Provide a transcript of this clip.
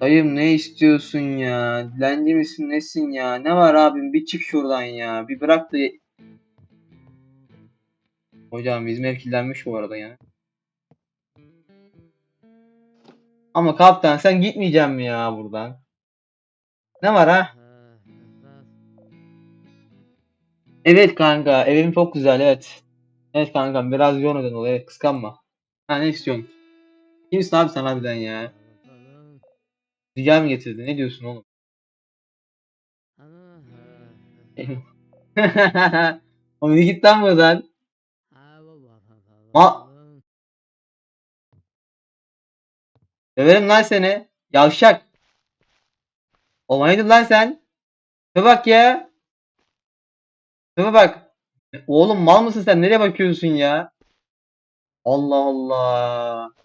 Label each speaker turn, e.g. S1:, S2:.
S1: Dayım ne istiyorsun ya? Dilenci misin nesin ya? Ne var abim bir çık şuradan ya. Bir bırak da Hocam ev kirlenmiş bu arada ya. Ama kaptan sen gitmeyeceksin mi ya buradan? Ne var ha? Evet kanka evim çok güzel evet. Evet kankam biraz yoğun öden ol evet kıskanma. Ha ne istiyorsun? Kimsin abi sen harbiden ya? Rica mı getirdin? Ne diyorsun oğlum? Oğlum bir git lan buradan. Ma- Döverim lan seni. Yavşak. Olmaydın lan sen. Şuna bak ya. Şuna bak. Oğlum mal mısın sen? Nereye bakıyorsun ya? Allah Allah.